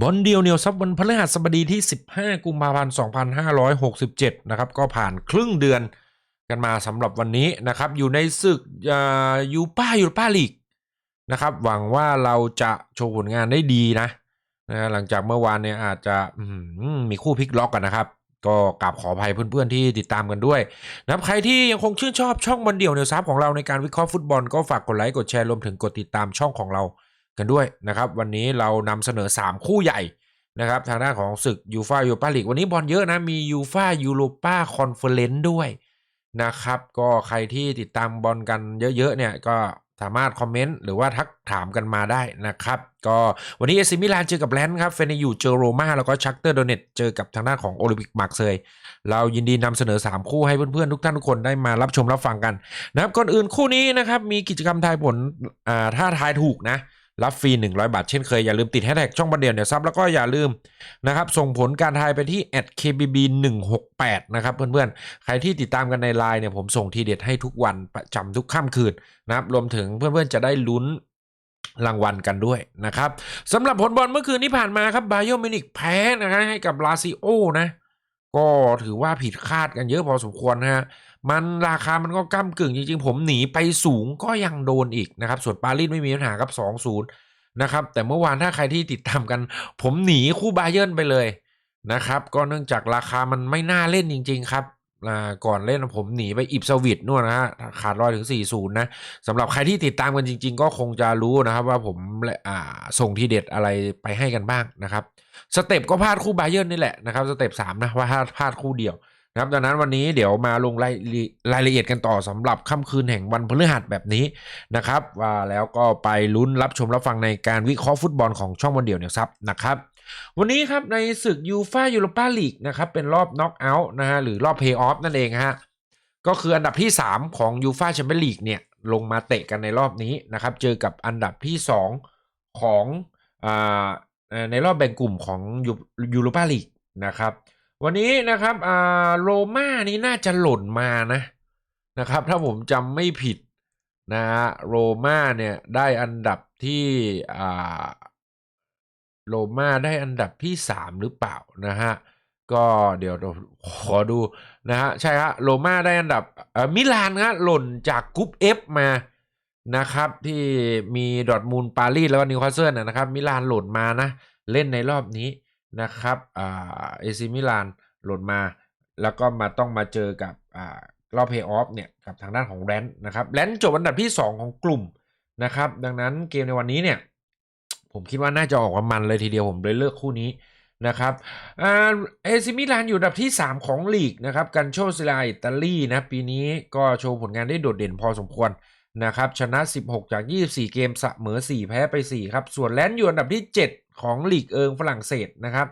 บอลเดียวเนียวซับวันพฤหัสบดีที่ 15 กุมภาพันธ์ 2567 นะครับ ก็ผ่านครึ่งเดือนกันมาสำหรับวันนี้นะครับ อยู่ในศึกยูป้ายูป้าลีกนะครับ หวังว่าเราจะโชว์ผลงานได้ดีนะนะหลังจากเมื่อวานเนี่ยอาจจะมีคู่พลิกล็อกกันนะครับ ก็กราบขออภัยเพื่อนๆที่ติดตามกันด้วยนะครับใครที่ยังคงชื่นชอบช่องบอลเดี่ยวเนียวซับของเราในการวิเคราะห์ฟุตบอลก็ฝากกดไลค์กดแชร์รวมถึงกดติดตามช่องของเรา กันด้วยนะครับวันนี้เรานำเสนอ 3 คู่ใหญ่นะครับทางด้านของศึกยูฟายูโรปาลีกวันนี้บอลเยอะนะ มียูฟายูโรปาคอนเฟอเรนซ์ด้วยนะครับก็ใครที่ติดตามบอลกันเยอะๆเนี่ยก็สามารถคอมเมนต์หรือว่าทักถามกันมาได้นะครับก็วันนี้เอซิมิลานเจอกับแลนด์ครับเฟนยูเจอโรมาแล้วก็ชักเตอร์โดเนตเจอกับทางด้านของโอลิมปิกมาร์กเซยเรายินดีนำเสนอ 3 คู่ให้เพื่อนๆ ทุกท่านทุกคนได้มารับชมรับฟังกันนะครับก่อนอื่นคู่นี้นะครับมีกิจกรรมทายผลอ่าถ้าทายถูกนะ รับฟรี 100 บาท เช่นเคย อย่าลืมติดแฮชแท็กช่องประเดียวเนี่ยซับแล้วก็อย่าลืมนะครับส่งผลการทายไปที่ @kbb 1 6 8 นะครับเพื่อนๆ ใครที่ติดตามกันในไลน์เนี่ยผมส่งทีเด็ดให้ทุกวันประจำทุกค่ำคืนนะครับรวมถึงเพื่อนๆจะได้ลุ้นรางวัลกันด้วยนะครับสำหรับผลบอลเมื่อคืนที่ผ่านมาครับบาโยมินิกแพ้นะครับให้กับลาซิโอนะ ก็ถือว่าผิดคาดกันเยอะพอสมควรนะฮะมันราคามันก็ก้ากึ่งจริงๆ ผมหนีไปสูงก็ยังโดนอีกนะครับ ส่วนปารีสไม่มีปัญหากับ 2-0 นะครับ แต่เมื่อวานถ้าใครที่ติดตามกัน ผมหนีคู่บาเยิร์นไปเลยนะครับ ก็เนื่องจากราคามันไม่น่าเล่นจริง ๆ ครับก่อนเล่นผมหนีไปอิบสวิตนู่นนะฮะขาดรอยถึง 4-0 นะสำหรับใครที่ติดตามกันจริง ๆ ก็คงจะรู้นะครับว่าผมส่งทีเด็ดอะไรไปให้กันบ้างนะครับ สเต็ปก็พลาดคู่บาเยิร์นนี่แหละนะครับสเต็ป3นะว่าพลาดคู่เดียวนะครับดังนั้นวันนี้เดี๋ยวมาลงรายรายละเอียดกันต่อสำหรับค่ำคืนแห่งวันพฤหัสแบบนี้นะครับว่าแล้วก็ไปลุ้นรับชมรับฟังในการวิเคราะห์ฟุตบอลของช่องวันเดียวเนี่ยครับนะครับวันนี้ครับในศึกยูฟ่ายูโรปาลีกนะครับเป็นรอบน็อกเอาท์นะฮะหรือรอบเพย์ออฟนั่นเองฮะก็คืออันดับที่ 3 ของยูฟ่าแชมเปี้ยนลีกเนี่ยลงมาเตะกันในรอบนี้นะครับเจอกับอันดับที่ 2 ของอ่า ในรอบแบ่งกลุ่มของยูโรปาลีกนะครับ วันนี้นะครับอ่าโรม่านี่น่าจะหล่นมานะนะครับ ถ้าผมจำไม่ผิดนะฮะโรม่าเนี่ยได้อันดับที่อ่าโรม่าได้อันดับที่สามหรือเปล่านะฮะก็เดี๋ยวขอดูนะฮะใช่ฮะโรม่าได้อันดับอ่อมิลานฮะหล่นจากกรุ๊ป F มา นะครับที่มีดอทมูลปารีสแล้วก็นิวคาสเซิลนะครับมิลานหล่นมานะเล่นในรอบนี้นะครับอ่าเอซิมิลานหล่นมา แล้วก็มาต้องมาเจอกับอ่ารอบเพย์ออฟเนี่ยกับทางด้านของแรนต์นะครับแรนต์จบอันดับที่ 2 ของกลุ่มนะครับดังนั้นเกมในวันนี้เนี่ยผมคิดว่าน่าจะออกมามันเลยทีเดียวผมเลยเลือกคู่นี้นะครับเอซิมิลานอยู่อันดับที่ 3 ของลีกนะครับกันโชซิลาอิตาลีนะปีนี้ก็โชว์ผลงานได้โดดเด่นพอสมควร นะครับชนะ 16 จาก 24 เกมเสมอ 4 แพ้ไป 4 ครับ ส่วนแลนด์อยู่อันดับที่ 7 ของลีกเอิงฝรั่งเศสนะครับ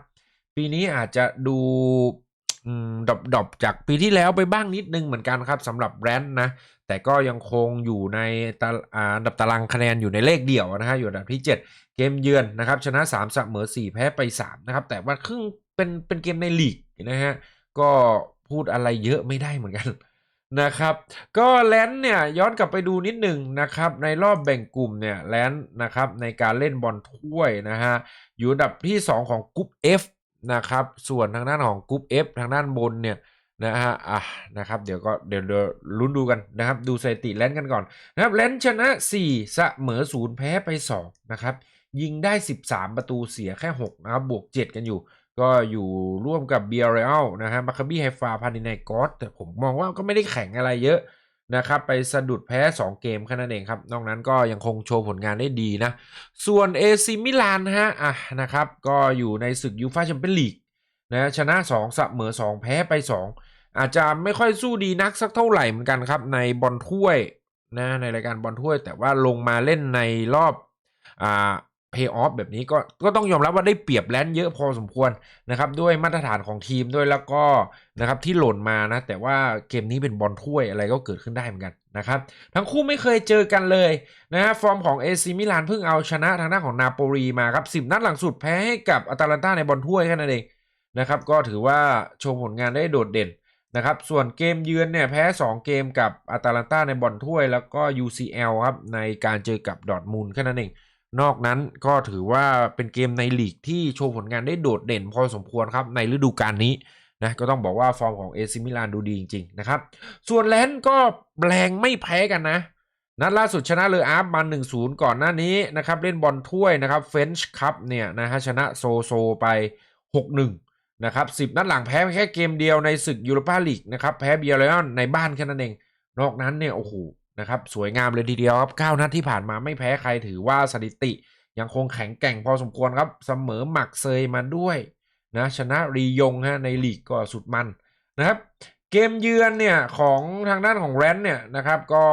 ปีนี้อาจจะดูดอบดอบจากปีที่แล้วไปบ้างนิดนึงเหมือนกันครับสำหรับแรนด์นะ แต่ก็ยังคงอยู่ในตาอันดับตารางคะแนนอยู่ในเลขเดี่ยวนะฮะอยู่อันดับที่ 7 เกมเยือนนะครับ ชนะ3เสมอ 4 แพ้ไป 3 นะครับ แต่ว่าครึ่งเป็นเป็นเกมในลีกนะฮะก็พูดอะไรเยอะไม่ได้เหมือนกัน นะครับ ก็แลนด์เนี่ยย้อนกลับไปดูนิดหนึ่งนะครับ ในรอบแบ่งกลุ่มเนี่ยแลนด์นะครับในการเล่นบอลถ้วยนะฮะอยู่อันดับที่ 2 ของกรุ๊ป F นะครับส่วนทางด้านของกรุ๊ป F ทางด้านบนเนี่ยนะฮะอะนะครับเดี๋ยวก็เดี๋ยวเดี๋ยวลุ้นดูกันนะครับ ดูสถิติแลนด์กันก่อนนะครับแลนด์ชนะ 4 เสมอ0แพ้ไป 2 นะครับ ยิงได้ 13 ประตูเสียแค่ 6 นะครับ บวก 7 กันอยู่ ก็อยู่ร่วมกับเบียร์เรลนะฮะมาคาบี้ไฮฟาพานินกอสแต่ผมมองว่าก็ไม่ได้แข่งอะไรเยอะนะครับไปสะดุดแพ้ 2 เกมแค่นั้นเองครับ นอกนั้นก็ยังคงโชว์ผลงานได้ดีนะ ส่วนเอซิมิลานฮะอะนะครับก็อยู่ในศึกยูฟาแชมเปี้ยนลีกนะชนะ 2 เสมอ 2 แพ้ไป 2 อาจจะไม่ค่อยสู้ดีนักสักเท่าไหร่เหมือนกันครับ ในบอลถ้วยนะในรายการบอลถ้วย แต่ว่าลงมาเล่นในรอบอ่า เพย์ออฟแบบนี้ก็ก็ต้องยอมรับว่าได้เปรียบแลนด์เยอะพอสมควรนะครับด้วยมาตรฐานของทีมด้วยแล้วก็นะครับที่หล่นมานะ แต่ว่าเกมนี้เป็นบอลถ้วยอะไรก็เกิดขึ้นได้เหมือนกันนะครับทั้งคู่ไม่เคยเจอกันเลยนะฮะฟอร์มของเอซิมิลานเพิ่งเอาชนะทางด้านของนาโปลีมาครับสิบนัดหลังสุดแพ้ให้กับอาตาลันตาในบอลถ้วยแค่นั้นเองนะครับก็ถือว่าโชว์ผลงานได้โดดเด่นนะครับส่วนเกมเยือนเนี่ยแพ้ 2 เกมกับอาตาลันตาในบอลถ้วย แล้วก็ UCL ครับในการเจอกับดอทมูลแค่นั้นเอง นอกนั้นก็ถือว่าเป็นเกมในลีกที่โชว์ผลงานได้โดดเด่นพอสมควรครับในฤดูกาลนี้นะก็ต้องบอกว่าฟอร์มของเอซิมิลานดูดีจริงๆนะครับ ส่วนแลนด์ก็แรงไม่แพ้กันนะ นัดล่าสุดชนะเลออาร์ฟมา 1-0 ก่อนหน้านี้นะครับ เล่นบอลถ้วยนะครับเฟนช์คัพเนี่ยนะฮะชนะโซโซไป 6-1 นะครับ 10 นัดหลังแพ้แค่เกมเดียวในศึกยูโรปาลีกนะครับ แพ้เบียร์เลออนในบ้านแค่นั้นเอง นอกนั้นเนี่ยโอ้โห นะครับสวยงามเลยทีเดียวครับ 9 นัดที่ผ่านมาไม่แพ้ใครถือว่าสถิติ ยังคงแข็งแกร่งพอสมควรครับ เสมอหมักเซยมาด้วยนะชนะรียงฮะในลีกก็สุดมันนะครับ เกมเยือนเนี่ยของทางด้านของแรนเนี่ยนะครับก็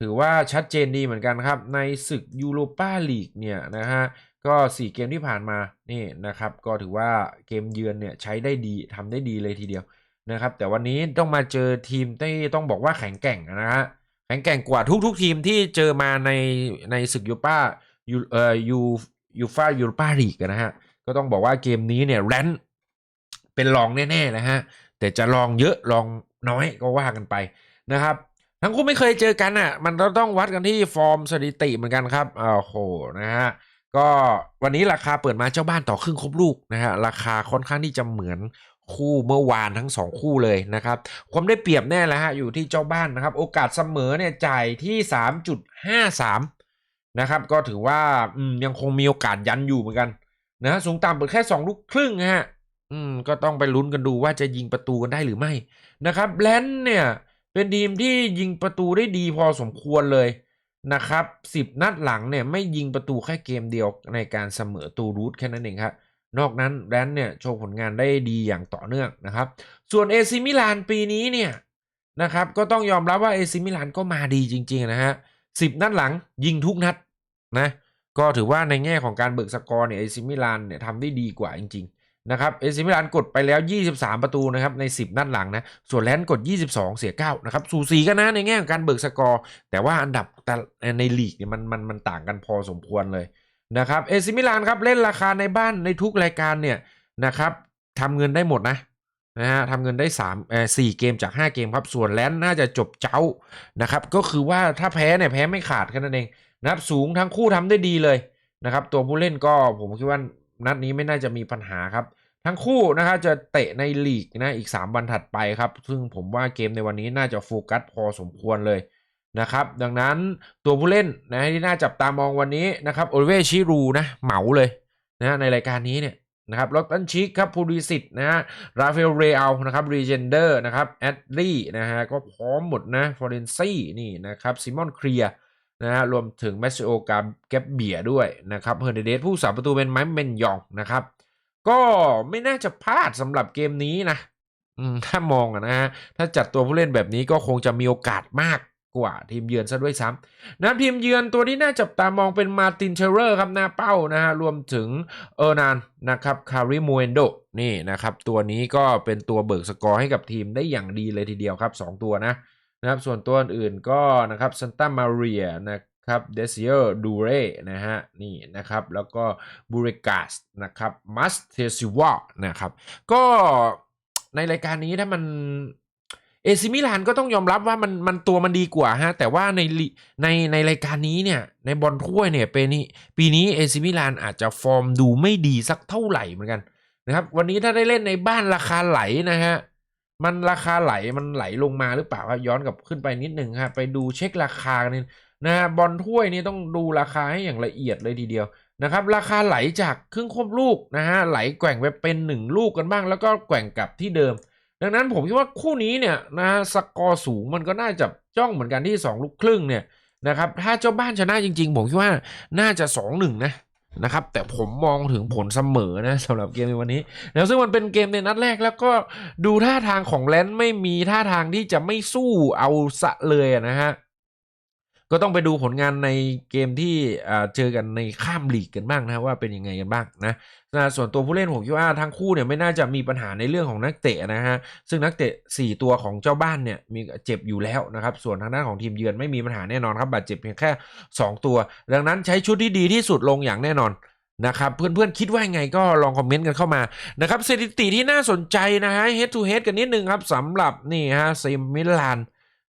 ถือว่าชัดเจนดีเหมือนกันครับ ในศึกยูโรปาลีกเนี่ยนะฮะก็ 4 เกมที่ผ่านมานี่นะครับ ก็ถือว่าเกมเยือนเนี่ยใช้ได้ดีทำได้ดีเลยทีเดียวนะครับ แต่วันนี้ต้องมาเจอทีมที่ต้องบอกว่าแข็งแกร่งนะฮะ ข็งแกร่งกว่าทุกๆทีมที่เจอมาในในศึกยูปายูเอ่อยูยูฟ่ายูโรปาลีกนะฮะ ก็ต้องบอกว่าเกมนี้เนี่ยแรนเป็นรองแน่ๆนะฮะ แต่จะลองเยอะลองน้อยก็ว่ากันไปนะครับ ทั้งคู่ไม่เคยเจอกันอะ มันก็ต้องวัดกันที่ฟอร์มสถิติเหมือนกันครับอ้าวโหนะฮะก็วันนี้ราคาเปิดมาเจ้าบ้านต่อครึ่งครบลูกนะฮะราคาค่อนข้างที่จะเหมือน คู่เมื่อวานทั้งสองคู่เลยนะครับ ความได้เปรียบแน่แล้วฮะอยู่ที่เจ้าบ้านนะครับ โอกาสเสมอเนี่ยจ่ายที่ 3.53 นะครับ ก็ถือว่ายังคงมีโอกาสยันอยู่เหมือนกันนะฮะสูงต่ำเปิดแค่ 2 ลูกครึ่งฮะอืมก็ต้องไปลุ้นกันดูว่าจะยิงประตูกันได้หรือไม่นะครับแลนด์เนี่ยเป็นทีมที่ยิงประตูได้ดีพอสมควรเลยนะครับสิบนัดหลังเนี่ยไม่ยิงประตูแค่เกมเดียวในการเสมอตูรูทแค่นั้นเองครับ นอกนั้นแลนด์เนี่ยโชว์ผลงานได้ดีอย่างต่อเนื่องนะครับ ส่วนเอซิมิลานปีนี้เนี่ยนะครับก็ต้องยอมรับว่าเอซิมิลานก็มาดีจริง ๆ นะฮะสิบนัดหลังยิงทุกนัดนะก็ถือว่าในแง่ของการเบิกสกอร์เนี่ยเอซิมิลานเนี่ยทำได้ดีกว่าจริง ๆ นะครับเอซิมิลานกดไปแล้ว 23 ประตูนะครับใน 10 นัดหลังนะส่วนแลนด์กด 22 เสีย 9 นะครับ สูสีกันนะในแง่ของการเบิกสกอร์ แต่ว่าอันดับแต่ในลีกเนี่ยมันมันมันต่างกันพอสมควรเลย นะครับเอซิมิลานครับเล่นราคาในบ้านในทุกรายการเนี่ยนะครับทำเงินได้หมดนะนะฮะทำเงินได้3เอ่อ4เกมจาก 5 เกมครับส่วนแลนด์น่าจะจบเจ้านะครับก็คือว่าถ้าแพ้เนี่ยแพ้ไม่ขาดแค่นั้นเองนะครับสูงทั้งคู่ทำได้ดีเลยนะครับตัวผู้เล่นก็ผมคิดว่านัดนี้ไม่น่าจะมีปัญหาครับ ทั้งคู่นะครับจะเตะในลีกนะอีก 3 วันถัดไปครับ ซึ่งผมว่าเกมในวันนี้น่าจะโฟกัสพอสมควรเลย นะครับดังนั้นตัวผู้เล่นนะที่น่าจับตามองวันนี้นะครับโอลิเวชิรูนะเหมาเลยนะในรายการนี้เนี่ยนะครับลอตตันชิกครับพูริสิตนะฮะราฟาเอลเรอัลนะครับรีเจนเดอร์นะครับแอดลี่นะฮะก็พร้อมหมดนะฟอร์เรนซี่นี่นะครับซิมอนเคลียนะฮะรวมถึงแมชโอกาแกบเบียด้วยนะครับเฮอร์เดเดสผู้สาประตูเป็นไมค์เมนยองนะครับ ก็ไม่น่าจะพลาดสำหรับเกมนี้นะถ้ามองนะฮะถ้าจัดตัวผู้เล่นแบบนี้ก็คงจะมีโอกาสมาก กว่าทีมเยือนซะด้วยซ้ำนะทีมเยือนตัวที่น่าจับตามองเป็นมาตินเชเรอร์ครับหน้าเป้านะฮะรวมถึงเออร์นานนะครับคาริมูเอนโดนี่นะครับตัวนี้ก็เป็นตัวเบิกสกอร์ให้กับทีมได้อย่างดีเลยทีเดียวครับ 2 ตัวนะนะครับส่วนตัวอื่นก็นะครับซันตามาเรียนะครับเดซิเออร์ดูเรนะฮะนี่นะครับแล้วก็บูเรกาสนะครับมัสเทซิวานะครับก็ในรายการนี้ถ้ามัน เอซิมิลานก็ต้องยอมรับว่ามันมันตัวมันดีกว่าฮะ แต่ว่าในในในรายการนี้เนี่ย ในบอลถ้วยเนี่ยปีนี้ปีนี้เอซิมิลานอาจจะฟอร์มดูไม่ดีสักเท่าไหร่เหมือนกันนะครับ วันนี้ถ้าได้เล่นในบ้านราคาไหลนะฮะมันราคาไหลมันไหลลงมาหรือเปล่าย้อนกลับขึ้นไปนิดหนึ่งครับไปดูเช็คราคากันนิดนะฮะบอลถ้วยนี่ต้องดูราคาให้อย่างละเอียดเลยทีเดียวนะครับ ราคาไหลจากครึ่งควบลูกนะฮะไหลแกว่งไปเป็นหนึ่งลูกกันบ้าง แล้วก็แกว่งกลับที่เดิม ดังนั้นผมคิดว่าคู่นี้เนี่ยนะฮะสกอร์สูงมันก็น่าจะจ้องเหมือนกันที่ 2 ลูกครึ่งเนี่ยนะครับถ้าเจ้าบ้านชนะจริง ๆ ผมคิดว่าน่าจะ 2-1 นะนะครับแต่ผมมองถึงผลเสมอนะสำหรับเกมในวันนี้แล้วซึ่งมันเป็นเกมในนัดแรกแล้วก็ดูท่าทางของแลนด์ไม่มีท่าทางที่จะไม่สู้เอาสะเลยนะฮะ ก็ต้องไปดูผลงานในเกมที่เจอกันในข้ามลีกกันบ้างนะว่าเป็นยังไงกันบ้างนะนะส่วนตัวผู้เล่นผมคิดว่าทั้งคู่เนี่ยไม่น่าจะมีปัญหาในเรื่องของนักเตะนะฮะซึ่งนักเตะ 4 ตัวของเจ้าบ้านเนี่ยมีเจ็บอยู่แล้วนะครับส่วนทางด้านของทีมเยือนไม่มีปัญหาแน่นอนครับบาดเจ็บเพียงแค่ 2 ตัว ดังนั้นใช้ชุดที่ดีที่สุดลงอย่างแน่นอนนะครับเพื่อนๆคิดว่ายังไงก็ลองคอมเมนต์กันเข้ามานะครับสถิติที่น่าสนใจนะฮะ head to head กันนิดนึงครับสำหรับนี่ฮะเซมิลาน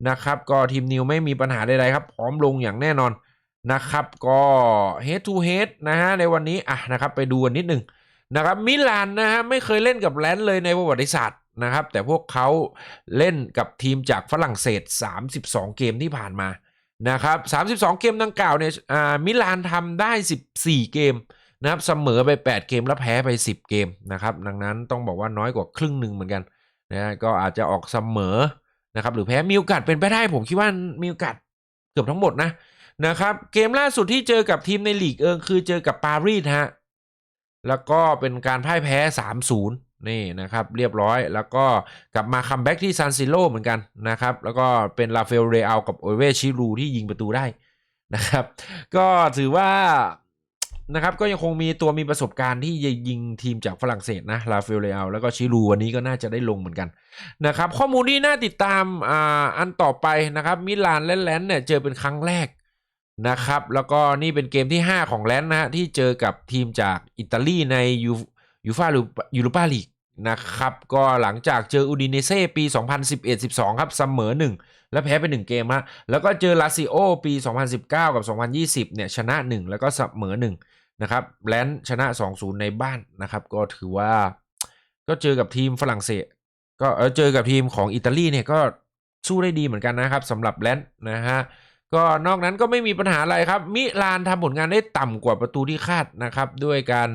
นะครับก็ทีมนิวไม่มีปัญหาใดๆครับ พร้อมลงอย่างแน่นอนนะครับ ก็ head to head นะฮะในวันนี้อะนะครับไปดูกันนิดหนึ่งนะครับมิลานนะฮะไม่เคยเล่นกับแลนด์เลยในประวัติศาสตร์นะครับ แต่พวกเขาเล่นกับทีมจากฝรั่งเศส 32 เกมที่ผ่านมานะครับ32 เกมดังกล่าวเนี่ยอ่ามิลานทำได้ 14 เกมนะครับเสมอไป 8 เกมแล้วแพ้ไป 10 เกมนะครับ ดังนั้นต้องบอกว่าน้อยกว่าครึ่งหนึ่งเหมือนกันนะฮะก็อาจจะออกเสมอ นะครับหรือแพ้มีโอกาสเป็นไปได้ผมคิดว่ามีโอกาสเกือบทั้งหมดนะนะครับเกมล่าสุดที่เจอกับทีมในลีกเอิงคือเจอกับปารีสฮะแล้วก็เป็นการพ่ายแพ้ 3-0 นี่นะครับเรียบร้อย แล้วก็กลับมาคัมแบ็กที่ซานซิโ o เหมือนกันนะครับแล้วก็เป็นลาเฟลเรอัลกับโอเวชิรูที่ยิงประตูได้นะครับ ก็ถือว่า นะครับก็ยังคงมีตัวมีประสบการณ์ที่ยิงทีมจากฝรั่งเศสนะลาเฟลเรอัลแล้วก็ชิรูวันนี้ก็น่าจะได้ลงเหมือนกันนะครับข้อมูลที่น่าติดตามอ่าอันต่อไปนะครับมิลานและแลนด์เนี่ยเจอเป็นครั้งแรกนะครับแล้วก็นี่เป็นเกมที่ 5 ของแลนด์นะฮะที่เจอกับทีมจากอิตาลีในยูยูฟายูโรปาลีกนะครับก็หลังจากเจออูดิเนเซ่ปี 2011-12 ครับเสมอ 1 แล้วแพ้ไป 1 เกมฮะแล้วก็เจอลาซิโอปี 2019 กับ 2020 เนี่ยชนะ 1 แล้วก็เสมอ 1 นะครับแลนชนะ 2-0 ในบ้านนะครับ ก็ถือว่าก็เจอกับทีมฝรั่งเศส ก็เออเจอกับทีมของอิตาลีเนี่ยก็สู้ได้ดีเหมือนกันนะครับสำหรับแลนด์นะฮะก็นอกนั้นก็ไม่มีปัญหาอะไรครับ มิลานทำผลงานได้ต่ำกว่าประตูที่คาดนะครับ ด้วยการ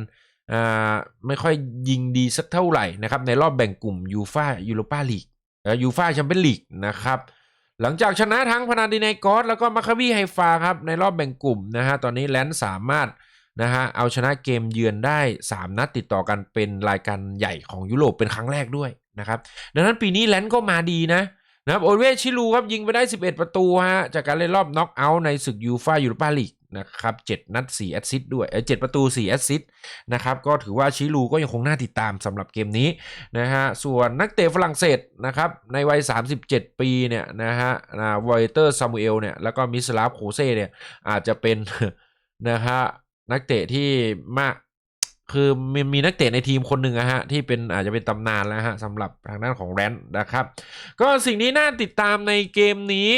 อ่าไม่ค่อยยิงดีสักเท่าไหร่นะครับ ในรอบแบ่งกลุ่มยูฟายูโรปาลีกเออยูฟาแชมเปี้ยนลีกนะครับ หลังจากชนะทั้งพนาดินายกอสแล้วก็มาคาบีไฮฟาครับ ในรอบแบ่งกลุ่มนะฮะตอนนี้แลนด์สามารถ นะฮะเอาชนะเกมเยือนได้ 3 นัดติดต่อกันเป็นรายการใหญ่ของยุโรปเป็นครั้งแรกด้วยนะครับดังนั้นปีนี้แลนด์ก็มาดีนะนะครับโอเวชิลูครับยิงไปได้ 11 ประตูฮะจากการเล่นรอบน็อกเอาท์ในศึกยูฟ่ายูโรปาลีกนะครับ7นัด4แอสซิสต์ด้วยเออ7ประตู4แอสซิสต์นะครับก็ถือว่าชิลูก็ยังคงน่าติดตามสำหรับเกมนี้นะฮะส่วนนักเตะฝรั่งเศสนะครับในวัย 37 ปีเนี่ยนะฮะวอยเตอร์ซามูเอลเนี่ยแล้วก็มิสลาฟโคเซ่เนี่ยอาจจะเป็นนะฮะ นักเตะที่มากคือมีมีนักเตะในทีมคนหนึ่งนะฮะ ที่เป็นอาจจะเป็นตำนานแล้วฮะสำหรับทางด้านของแรนด์นะครับ ก็สิ่งที่น่าติดตามในเกมนี้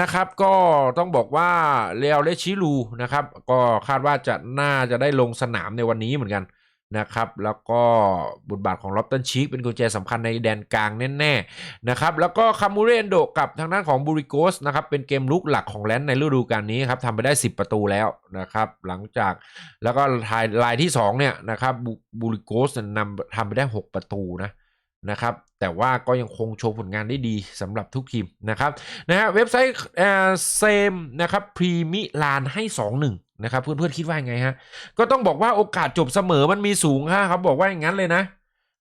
นะครับ ก็ต้องบอกว่าเรอัลเลชิลูนะครับ ก็คาดว่าจะน่าจะได้ลงสนามในวันนี้เหมือนกัน นะครับ แล้วก็บทบาทของลอบตันชีกเป็นกุญแจสำคัญในแดนกลางแน่ๆนะครับแล้วก็คามูเรนโดกับทางด้านของบูริโกสนะครับเป็นเกมลุกหลักของแลนด์ในฤดูกาลนี้ครับทำไปได้ 10 ประตูแล้วนะครับหลังจากแล้วก็ทายลายที่2เนี่ยนะครับบูริโกสนำทำไปได้ 6 ประตูนะนะครับแต่ว่าก็ยังคงโชว์ผลงานได้ดีสำหรับทุกทีมนะครับนะฮะเว็บไซต์เซมนะครับพรีมิลานให้ 2-1 นะครับเพื่อนๆคิดว่าไงฮะก็ต้องบอกว่าโอกาสจบเสมอมันมีสูงฮะครับบอกว่าอย่างนั้นเลยนะ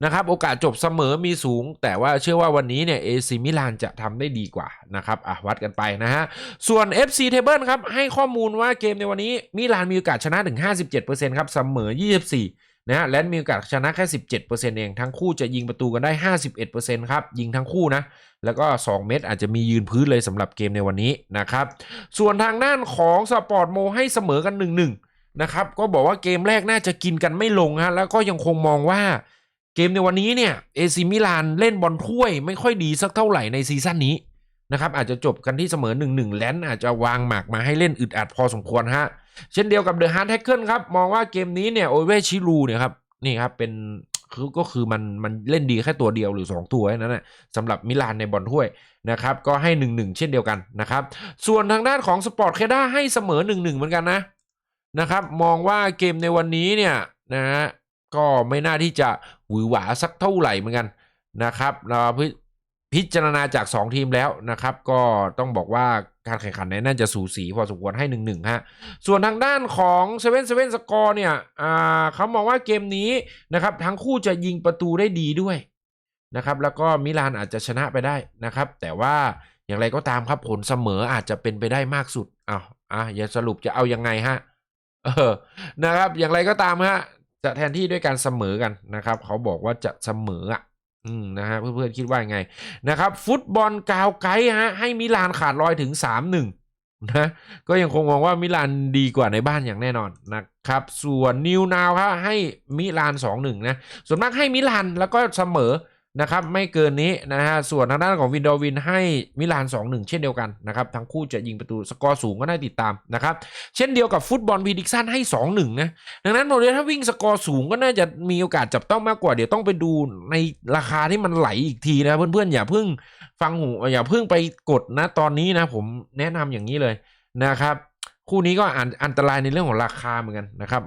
นะครับโอกาสจบเสมอมีสูง แต่ว่าเชื่อว่าวันนี้เนี่ยเอซิมิลานจะทำได้ดีกว่านะครับอะวัดกันไปนะฮะส่วน FC Table ครับให้ข้อมูลว่าเกมในวันนี้มิลานมีโอกาสชนะถึง 57%ครับเสมอ 24 นะฮะแลนด์มีโอกาสชนะแค่ 17%เองทั้งคู่จะยิงประตูกันได้ 51%ครับ ยิงทั้งคู่นะ แล้วก็ 2 เม็ดอาจจะมียืนพื้นเลยสำหรับเกมในวันนี้นะครับ ส่วนทางด้านของสปอร์ตโมให้เสมอกัน 1-1 นะครับ ก็บอกว่าเกมแรกน่าจะกินกันไม่ลงฮะแล้วก็ยังคงมองว่าเกมในวันนี้เนี่ยเอซิมิลานเล่นบอลถ้วยไม่ค่อยดีสักเท่าไหร่ในซีซั่นนี้ นะครับอาจจะจบกันที่เสมอ1-1แลนด์อาจจะวางหมากมาให้เล่นอึดอัดพอสมควรฮะ เช่นเดียวกับเดอะฮาร์ดแท็กเกิลครับ มองว่าเกมนี้เนี่ยโอเวชิรูเนี่ยครับนี่ครับเป็นคือก็คือมันมันเล่นดีแค่ตัวเดียวหรือ 2 ตัวนั้นนะสำหรับมิลานในบอลถ้วยนะครับก็ให้ 1 1 เช่นเดียวกันนะครับส่วนทางด้านของสปอร์ตเคด้าให้เสมอ 1 1 เหมือนกันนะนะครับมองว่าเกมในวันนี้เนี่ยนะฮะก็ไม่น่าที่จะหวือหวาสักเท่าไหร่เหมือนกันนะครับเรา พิจารณาจาก 2 ทีมแล้วนะครับ ก็ต้องบอกว่าการแข่งขันเนี่ยน่าจะสูสีพอสมควรให้1 1ฮะส่วนทางด้านของ7 7 7สกอร์เนี่ยอ่าเขามองว่าเกมนี้นะครับทั้งคู่จะยิงประตูได้ดีด้วยนะครับแล้วก็มิลานอาจจะชนะไปได้นะครับ แต่ว่าอย่างไรก็ตามครับผลเสมออาจจะเป็นไปได้มากสุดอ้าวอะอย่าสรุปจะเอายังไงฮะเออนะครับ อย่างไรก็ตามฮะจะแทนที่ด้วยการเสมอกันนะครับ เขาบอกว่าจะเสมออะ อืมนะฮะเพื่อนๆคิดว่าไงนะครับ ฟุตบอลกาวไกด์ฮะให้มิลานขาดลอยถึง 3-1นะก็ยังคงมองว่ามิลานดีกว่าในบ้านอย่างแน่นอนนะครับ ส่วนนิวนาวครับให้มิลาน 2-1 นะส่วนมากให้มิลานแล้วก็เสมอ นะครับไม่เกินนี้นะฮะส่วนทางด้านของวินดอวินให้มิลาน 2-1 เช่นเดียวกันนะครับทั้งคู่จะยิงประตูสกอร์สูงก็น่าติดตามนะครับเช่นเดียวกับฟุตบอลพีดิกซันให้ 2-1 นะดังนั้นบอกเลยถ้าวิ่งสกอร์สูงก็น่าจะมีโอกาสจับต้องมากกว่าเดี๋ยวต้องไปดูในราคาที่มันไหลอีกทีนะเพื่อนๆอย่าเพิ่งฟังหูอย่าเพิ่งไปกดนะตอนนี้นะผมแนะนำอย่างนี้เลยนะครับ คู่นี้ก็อันอันตรายในเรื่องของราคาเหมือนกันนะครับ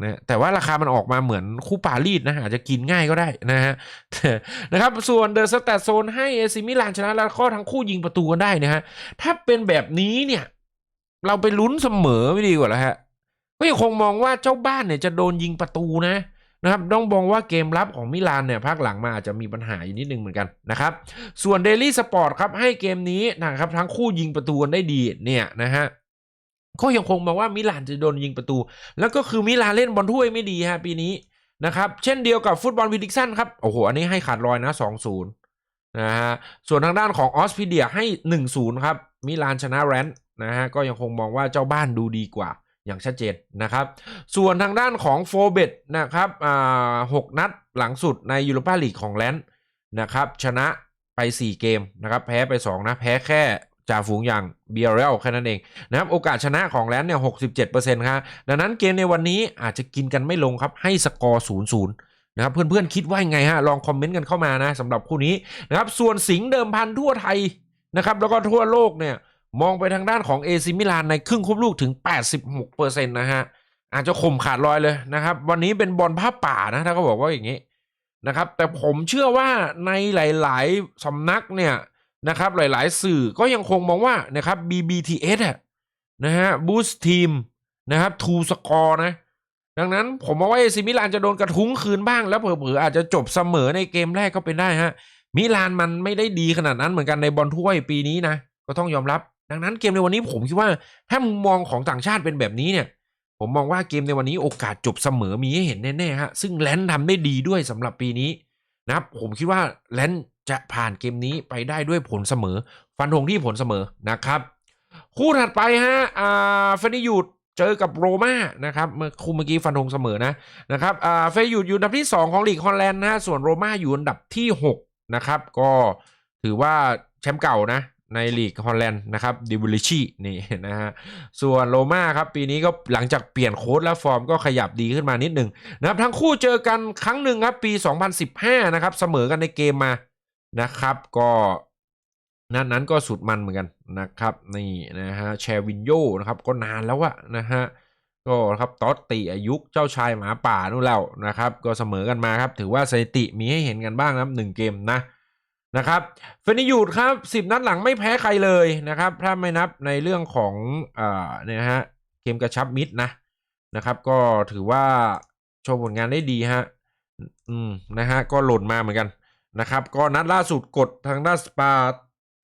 นะแต่ว่าราคามันออกมาเหมือนคู่ปารีสนะอาจจะกินง่ายก็ได้นะฮะนะครับส่วนเดอะสแตทโซนให้เอซิมิลานชนะแล้วก็ทั้งคู่ยิงประตูกันได้นะฮะถ้าเป็นแบบนี้เนี่ย เราไปลุ้นเสมอไม่ดีกว่าแล้วฮะก็ยังคงมองว่าเจ้าบ้านเนี่ยจะโดนยิงประตูนะนะครับต้องมองว่าเกมรับของมิลานเนี่ยภาคหลังมาอาจจะมีปัญหาอยู่นิดนึงเหมือนกันนะครับส่วนเดลี่สปอร์ตครับให้เกมนี้นะครับทั้งคู่ยิงประตูกันได้ดีเนี่ยนะฮะ ก็ยังคงมองว่ามิลานจะโดนยิงประตู แล้วก็คือมิลานเล่นบอลถ้วยไม่ดีฮะปีนี้นะครับ เช่นเดียวกับฟุตบอลวิดิกซันครับ โอ้โห อันนี้ให้ขาดลอยนะ2-0นะฮะ ส่วนทางด้านของออสพิเดียให้ 1-0 ครับ มิลานชนะแรนท์นะฮะ ก็ยังคงมองว่าเจ้าบ้านดูดีกว่าอย่างชัดเจนนะครับ ส่วนทางด้านของโฟเบตนะครับ อ่าหนัดหลังสุดในยูโรปาลีกของแลนด์นะครับ ชนะไป 4 เกมนะครับ แพ้ไป 2 นะ แพ้แค่ จ่าฝูงอย่างเบียร์เรลแค่นั้นเองนะครับโอกาสชนะของแลนด์เนี่ย67%ครับดังนั้นเกมในวันนี้อาจจะกินกันไม่ลงครับให้สกอร์0-0นนะครับเพื่อนๆคิดว่ายังไงฮะลองคอมเมนต์กันเข้ามานะสำหรับคู่นี้นะครับส่วนสิงเดิมพันทั่วไทยนะครับแล้วก็ทั่วโลกเนี่ยมองไปทางด้านของเอซิมิลานในครึ่งควบลูกถึง 86%นะฮะอาจจะข่มขาดลอยเลยนะครับ วันนี้เป็นบอลผ้าป่านะถ้าเขาบอกว่าอย่างนี้นะครับ แต่ผมเชื่อว่าในหลาย ๆสำนักเนี่ย นะครับหลายๆ สื่อก็ยังคงมองว่านะครับ BBTS อะนะฮะบูสทีมนะครับทูสกอร์นะ ดังนั้นผมมองว่าเอซิมิลานจะโดนกระทุ้งคืนบ้างแล้วเผลอๆอาจจะจบเสมอในเกมแรกก็เป็นได้ฮะมิลานมันไม่ได้ดีขนาดนั้นเหมือนกันในบอลถ้วยปีนี้นะ ก็ต้องยอมรับ ดังนั้นเกมในวันนี้ผมคิดว่า ถ้ามุมมองของต่างชาติเป็นแบบนี้เนี่ย ผมมองว่าเกมในวันนี้โอกาสจบเสมอมีให้เห็นแน่ๆฮะซึ่งแลนด์ทำได้ดีด้วยสำหรับปีนี้ นะครับผมคิดว่าแลนจะผ่านเกมนี้ไปได้ด้วยผลเสมอ ฟันธงที่ผลเสมอนะครับ คู่ถัดไปฮะอ่าเฟนิยูดเจอกับโรม่านะครับเมื่อคู่เมื่อกี้ฟันธงเสมอนะนะครับอ่าเฟนิยูดอยู่อันดับที่ 2 ของลีกฮอลแลนด์นะฮะส่วนโรม่าอยู่อันดับที่6นะครับก็ถือว่าแชมป์เก่านะ ในลีกฮอลแลนด์นะครับดิวิลิชีนี่นะฮะส่วนโรม่าครับปีนี้ก็หลังจากเปลี่ยนโค้ดและฟอร์มก็ขยับดีขึ้นมานิดหนึ่งนะครับทั้งคู่เจอกันครั้งหนึ่งครับปี 2015 นะครับเสมอกันในเกมมานะครับก็นั้นนั้นก็สุดมันเหมือนกันนะครับนี่นะฮะแชร์วินโยนะครับก็นานแล้วอะนะฮะก็ครับตอตติอายุเจ้าชายหมาป่านู่นแล้วนะครับ ก็เสมอกันมาครับ ถือว่าสถิติมีให้เห็นกันบ้างนะหนึ่งเกมนะ นะครับเฟนิยูดครับสิบนัดหลังไม่แพ้ใครเลยนะครับ ถ้าไม่นับในเรื่องของอ่าเนี่ยฮะเกมกระชับมิตรนะนะครับ ก็ถือว่าโชว์ผลงานได้ดีฮะอืมนะฮะก็หล่นมาเหมือนกันนะครับ ก็นัดล่าสุดกดทางด้านสปาร์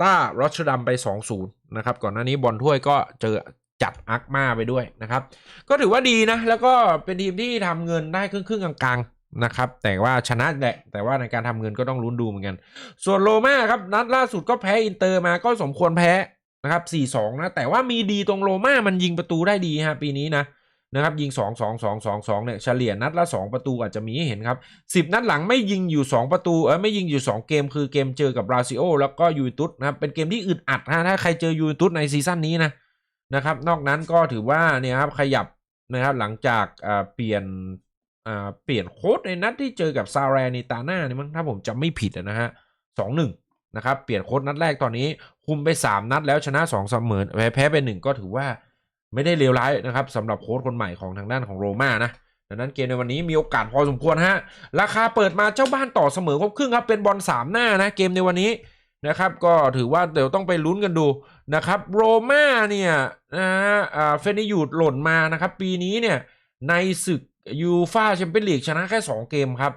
ต้ารอชดัมไป 2-0 นะครับ ก่อนหน้านี้บอลถ้วยก็เจอจัดอักมาไปด้วยนะครับ ก็ถือว่าดีนะ แล้วก็เป็นทีมที่ทำเงินได้ครึ่งครึ่งๆกลางๆ นะครับ แต่ว่าชนะแหละ แต่ว่าในการทำเงินก็ต้องลุ้นดูเหมือนกัน ส่วนโรม่าครับ นัดล่าสุดก็แพ้อินเตอร์มาก็สมควรแพ้นะครับ4-2นะ แต่ว่ามีดีตรงโรม่ามันยิงประตูได้ดีฮะปีนี้นะนะครับยิง 2 2 2 2 2เนี่ยเฉลี่ยนัดละ 2 ประตูอาจจะมีให้เห็นครับ10 นัดหลังไม่ยิงอยู่ 2 ประตูเออไม่ยิงอยู่ 2 เกม คือเกมเจอกับบราซิโอแล้วก็ยูเวนตุสนะครับเป็นเกมที่อึดอัดนะถ้าใครเจอยูเวนตุสในซีซั่นนี้นะนะครับนอกนั้นก็ถือว่าเนี่ยครับขยับนะครับหลังจากเปลี่ยน เปลี่ยนโค้ดในนัดที่เจอกับซาแรนิตาน่านี่มั้งถ้าผมจำไม่ผิดนะฮะสองหนึ่งนะครับเปลี่ยนโค้ดนัดแรกตอนนี้คุมไป 3 นัดแล้วชนะ2เสมอแพ้แพ้ไปหนึ่งก็ถือว่าไม่ได้เลวร้ายนะครับสำหรับโค้ดคนใหม่ของทางด้านของโรม่านะดังนั้นเกมในวันนี้มีโอกาสพอสมควรฮะราคาเปิดมาเจ้าบ้านต่อเสมอครบครึ่งครับเป็นบอลสามหน้านะเกมในวันนี้นะครับก็ถือว่าเดี๋ยวต้องไปลุ้นกันดูนะครับโรม่าเนี่ยนะฮะเฟนิยูดหล่นมานะครับปีนี้เนี่ยในศึก ยูฟาแชมเปี้ยนลีกชนะแค่ 2 เกมครับ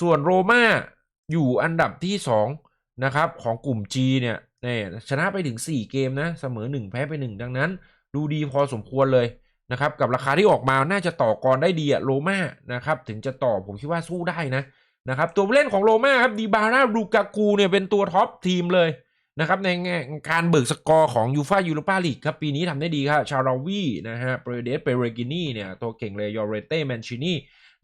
ส่วนโรม่าอยู่อันดับที่ 2 นะครับ ของกลุ่ม G เนี่ยเนี่ยชนะไปถึง 4 เกมนะ เสมอ 1 แพ้ไป 1 ดังนั้น ดูดีพอสมควรเลยนะครับ กับราคาที่ออกมาน่าจะต่อกรได้ดีอะโรม่านะครับ ถึงจะต่อผมคิดว่าสู้ได้นะนะครับ ตัวเล่นของโรม่าครับดีบาร่าลูกากูเนี่ยเป็นตัวท็อปทีมเลย นะครับในแง่การเบิกสกอร์ของยูฟายูโรปาลีกครับ ปีนี้ทำได้ดีครับ ชาราวีนะฮะเปรเดสเปเรกินีเนี่ยตัวเก่งเลยยอเรเต้แมนชินี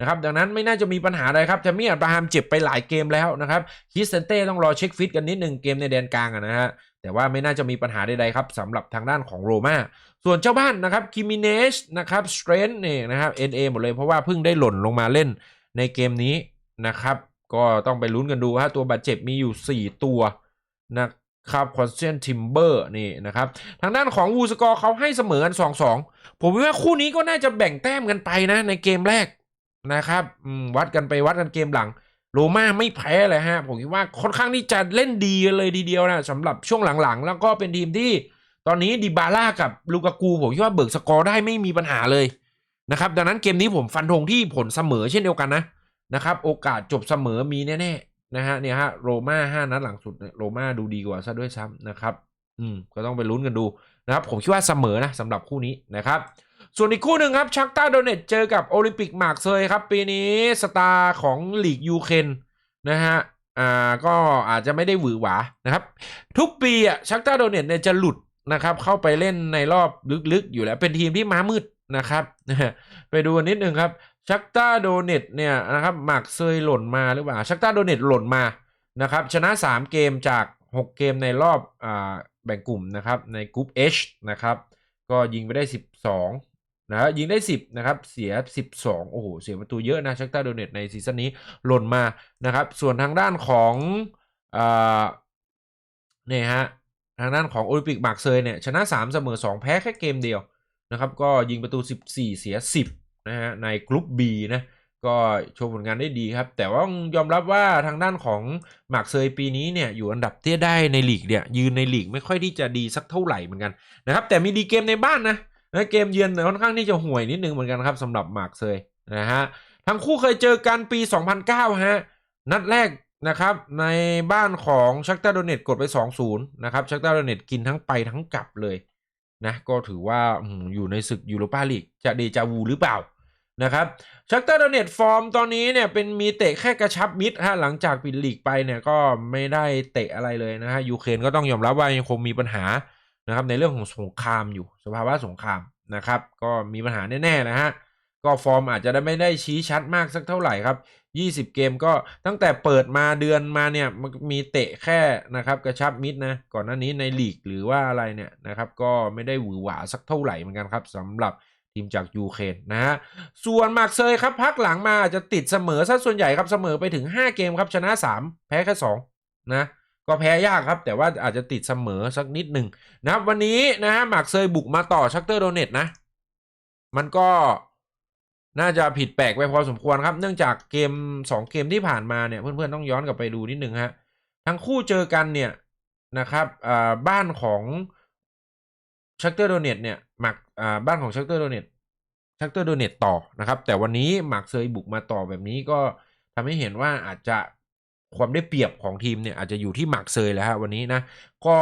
นะครับดังนั้นไม่น่าจะมีปัญหาอะไรครับจะมีอับราฮัมเจ็บไปหลายเกมแล้วนะครับคิสเซนเต้ต้องรอเช็คฟิตกันนิดหนึ่งเกมในแดนกลางนะฮะแต่ว่าไม่น่าจะมีปัญหาใดๆครับสำหรับทางด้านของโรม่าส่วนเจ้าบ้านนะครับคิมิเนชนะครับสเตรนเนี่ยนะครับ NA หมดเลยเพราะว่าเพิ่งได้หล่นลงมาเล่นในเกมนี้นะครับ ก็ต้องไปลุ้นกันดูฮะตัวบาดเจ็บมีอยู่ 4 ตัวนะ ครับคอนเซนทิมเบอร์นี่นะครับ ทางด้านของวูสกอร์เขาให้เสมอกัน2-2ผมว่าคู่นี้ก็น่าจะแบ่งแต้มกันไปนะ ในเกมแรกนะครับวัดกันไปวัดกันเกมหลัง โรม่าไม่แพ้เลยฮะ ผมคิดว่าค่อนข้างที่จะเล่นดีเลยทีเดียวนะสำหรับช่วงหลังๆ แล้วก็เป็นทีมที่ตอนนี้ดิบาร่ากับลูกากูผมคิดว่าเบิกสกอร์ได้ไม่มีปัญหาเลยนะครับ ดังนั้นเกมนี้ผมฟันธงที่ผลเสมอเช่นเดียวกันนะนะครับ โอกาสจบเสมอมีแน่ๆ นะฮะเนี่ยฮะโรม่าห้านัดหลังสุดโรม่าดูดีกว่าซะด้วยซ้ำนะครับอืมก็ต้องไปลุ้นกันดูนะครับผมคิดว่าเสมอนะสำหรับคู่นี้นะครับ ส่วนอีกคู่หนึ่งครับชักตาโดเนตเจอกับโอลิมปิกมาร์กเซยครับ ปีนี้สตาร์ของลีกยูเคนนะฮะอ่าก็อาจจะไม่ได้หวือหวานะครับ ทุกปีอะชักตาโดเนตเนี่ยจะหลุดนะครับเข้าไปเล่นในรอบลึกๆ อยู่แล้วเป็นทีมที่ม้ามืดนะครับ ไปดูนนิดนึงครับ ชักตาโดเนตเนี่ยนะครับหมากเซยหล่นมาหรือเปล่าชักตาโดเนตหล่นมานะครับชนะ 3 เกมจาก 6 เกมในรอบอ่าแบ่งกลุ่มนะครับในกลุ่ม H นะครับก็ยิงไปได้ 12นะฮะยิงได้ 10นะครับเสีย 12 โอ้โห เสียประตูเยอะนะชักตาโดเนตในซีซั่นนี้หล่นมานะครับส่วนทางด้านของอ่าเนี่ยฮะทางด้านของโอลิมปิกหมากเซยเนี่ยชนะ 3 เสมอ 2 แพ้แค่เกมเดียวนะครับก็ยิงประตู 14 เสีย 10 นะฮะในกลุ่ม B นะก็โชว์ผลงานได้ดีครับ แต่ว่ายอมรับว่าทางด้านของหมากเซยปีนี้เนี่ยอยู่อันดับเตี้ยได้ในลีกเนี่ยยืนในลีกไม่ค่อยที่จะดีสักเท่าไหร่เหมือนกันนะครับแต่มีดีเกมในบ้านนะนะเกมเยือนเนี่ยค่อนข้างที่จะห่วยนิดนึงเหมือนกันครับสำหรับหมากเซยนะฮะทั้งคู่เคยเจอกันปี 2009ฮะนัดแรกนะครับในบ้านของชักตาโดเนตกดไป 2-0นะครับชักตาโดเนตกินทั้งไปทั้งกลับเลยนะก็ถือว่าอืมอยู่ในศึกยูโรปาลีกจะเดจาวูหรือเปล่า นะครับชักเตาโดเนตฟอร์มตอนนี้เนี่ยเป็นมีเตะแค่กระชับมิดฮะหลังจากปิดลีกไปเนี่ยก็ไม่ได้เตะอะไรเลยนะฮะยูเครนก็ต้องยอมรับว่ายังคงมีปัญหานะครับในเรื่องของสงครามอยู่สภาวะสงครามนะครับ ก็มีปัญหาแน่ๆนะฮะก็ฟอร์มอาจจะได้ไม่ได้ชี้ชัดมากสักเท่าไหร่ครับ 20 เกมก็ตั้งแต่เปิดมาเดือนมาเนี่ยมันมีเตะแค่นะครับกระชับมิดนะก่อนหน้านี้ในลีกหรือว่าอะไรเนี่ยนะครับก็ไม่ได้หวือหวาสักเท่าไหร่เหมือนกันครับสำหรับ ทีมจากยูเครนนะฮะ ส่วนมากเซยครับพักหลังมาจะติดเสมอซะส่วนใหญ่ครับเสมอไปถึง 5 เกมครับชนะ 3 แพ้แค่2นะก็แพ้ยากครับ แต่ว่าอาจจะติดเสมอสักนิดหนึ่งนะครับวันนี้นะฮะหมากเซยบุกมาต่อชักเตอร์โดเนตนะ มันก็น่าจะผิดแปลกไปพอสมควรครับ เนื่องจากเกม 2 เกมที่ผ่านมาเนี่ยเพื่อนๆต้องย้อนกลับไปดูนิดนึงฮะทั้งคู่เจอกันเนี่ยนะครับอ่าบ้านของ ชักเตอร์โดเนตเนี่ยหมากอ่าบ้านของชักเตอร์โดเนตชักเตอร์โดเนตต่อนะครับ แต่วันนี้หมากเซยบุกมาต่อแบบนี้ก็ทำให้เห็นว่าอาจจะความได้เปรียบของทีมเนี่ยอาจจะอยู่ที่หมากเซยแล้วฮะวันนี้นะก็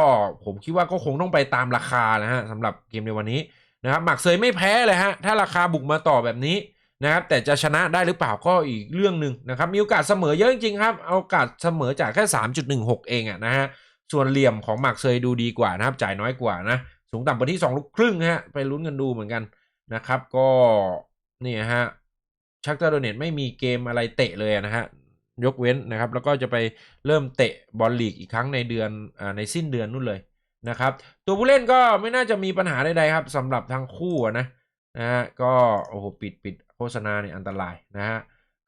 ผมคิดว่าก็คงต้องไปตามราคานะฮะสำหรับเกมในวันนี้นะครับหมากเซยไม่แพ้เลยฮะถ้าราคาบุกมาต่อแบบนี้นะครับแต่จะชนะได้หรือเปล่าก็อีกเรื่องหนึ่งนะครับมีโอกาสเสมอเยอะจริงๆครับเอาโอกาสเสมอจากแค่ 3.16 เองอะนะฮะส่วนเหลี่ยมของหมากเซยดูดีกว่านะครับจ่ายน้อยกว่านะ สูงต่ำไปที่2ลูกครึ่งฮะไปลุ้นกันดูเหมือนกันนะครับ ก็นี่ฮะชักตาโดเนตไม่มีเกมอะไรเตะเลยนะฮะยกเว้นนะครับ แล้วก็จะไปเริ่มเตะบอลลีกอีกครั้งในเดือนอาในสิ้นเดือนนู่นเลยนะครับ ตัวผู้เล่นก็ไม่น่าจะมีปัญหาใดๆครับสำหรับทั้งคู่นะนะฮะก็โอ้โหปิดปิดโฆษณาเนี่ยอันตรายนะฮะ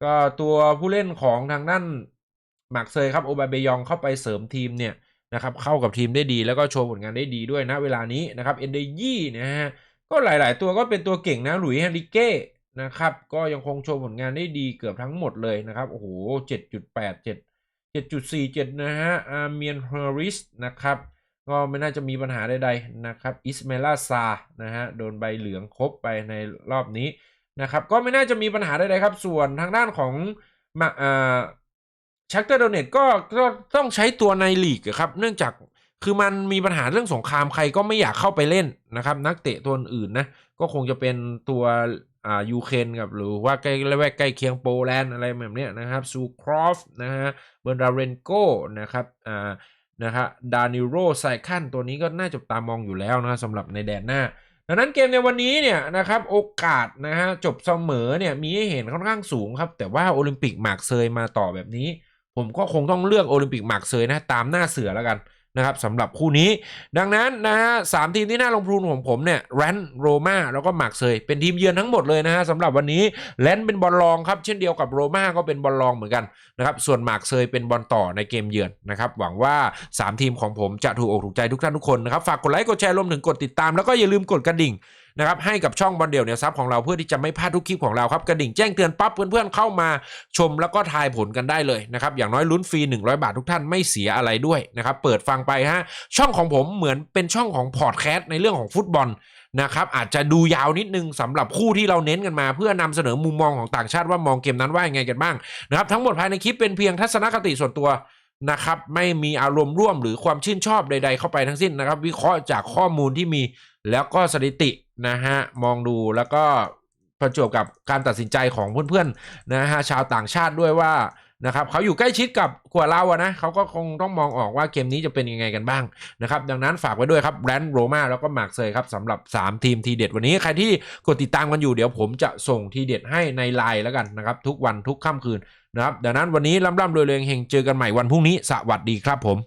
ก็ตัวผู้เล่นของทางด้านหมากเซยครับโอบาเบยองเข้าไปเสริมทีมเนี่ย นะครับเข้ากับทีมได้ดีแล้วก็โชว์ผลงานได้ดีด้วยนะเวลานี้นะครับเอ็นเดยี่นะฮะก็หลาย ๆ ตัวก็เป็นตัวเก่งนะหลุยส์เฮนริเก้นะครับก็ยังคงโชว์ผลงานได้ดีเกือบทั้งหมดเลยนะครับโอ้โห7.87 7.47นะฮะอาร์เมียนเฮอริสนะครับก็ไม่น่าจะมีปัญหาใดๆนะครับอิสเมล่าซานะฮะโดนใบเหลืองครบไปในรอบนี้นะครับก็ไม่น่าจะมีปัญหาใดๆครับ ส่วนทางด้านของมาอ่า ชักเตอร์โดเนตก็ก็ต้องใช้ตัวในลีกครับ เนื่องจากคือมันมีปัญหาเรื่องสงครามใครก็ไม่อยากเข้าไปเล่นนะครับ นักเตะตัวอื่นนะ ก็คงจะเป็นตัวอ่ายูเครนกับหรือว่าใกล้ละแวกใกล้เคียงโปแลนด์อะไรแบบเนี้ยนะครับซูครอฟนะฮะเบอร์ดาเรนโกนะครับอ่านะฮะดานิโรไซคันตัวนี้ก็น่าจับตามองอยู่แล้วนะสำหรับในแดนหน้า ดังนั้นเกมในวันนี้เนี่ยนะครับโอกาสนะฮะจบเสมอเนี่ยมีให้เห็นค่อนข้างสูงครับ แต่ว่าโอลิมปิกหมากเซยมาต่อแบบนี้ ผมก็คงต้องเลือกโอลิมปิกหมากเซยนะตามหน้าเสือแล้วกันนะครับสำหรับคู่นี้ ดังนั้นนะฮะสามทีมที่น่าลงทุนของผมเนี่ยแรนโรมาแล้วก็หมากเซยเป็นทีมเยือนทั้งหมดเลยนะฮะสำหรับวันนี้แรนเป็นบอลรองครับ เช่นเดียวกับโรมาก็เป็นบอลรองเหมือนกันนะครับส่วนหมากเซยเป็นบอลต่อในเกมเยือนนะครับหวังว่า 3 ทีมของผมจะถูกอกถูกใจทุกท่านทุกคนนะครับฝากกดไลค์กดแชร์รวมถึงกดติดตามแล้วก็อย่าลืมกดกระดิ่ง นะครับให้กับช่องบอลเดี่ยวเนี่ยซับของเราเพื่อที่จะไม่พลาดทุกคลิปของเราครับกระดิ่งแจ้งเตือนปั๊บเพื่อนๆเข้ามาชมแล้วก็ทายผลกันได้เลยนะครับอย่างน้อยลุ้นฟรี 100 บาททุกท่านไม่เสียอะไรด้วยนะครับเปิดฟังไปฮะช่องของผมเหมือนเป็นช่องของพอดแคสต์ในเรื่องของฟุตบอลนะครับอาจจะดูยาวนิดนึงสำหรับคู่ที่เราเน้นกันมา เพื่อนำเสนอมุมมองของต่างชาติว่ามองเกมนั้นว่ายังไงกันบ้างนะครับทั้งหมดภายในคลิปเป็นเพียงทัศนคติส่วนตัวนะครับไม่มีอารมณ์ร่วมหรือความชื่นชอบใด ๆ เข้าไปทั้งสิ้นนะครับ วิเคราะห์จากข้อมูลที่มีแล้วก็สถิติ นะฮะมองดูแล้วก็ประจวบกับการตัดสินใจของเพื่อนๆนะฮะชาวต่างชาติด้วยว่านะครับเขาอยู่ใกล้ชิดกับกว่าเราอะนะเขาก็คงต้องมองออกว่าเกมนี้จะเป็นยังไงกันบ้างนะครับดังนั้นฝากไว้ด้วยครับแบรนด์โรมาแล้วก็มาร์กเซยครับสำหรับ 3 ทีมทีเด็ดวันนี้ใครที่กดติดตามกันอยู่เดี๋ยวผมจะส่งทีเด็ดให้ในไลน์แล้วกันนะครับทุกวันทุกค่ำคืนนะครับดังนั้นวันนี้ล่ำๆรวยๆเฮงเจอกันใหม่วันพรุ่งนี้สวัสดีครับผม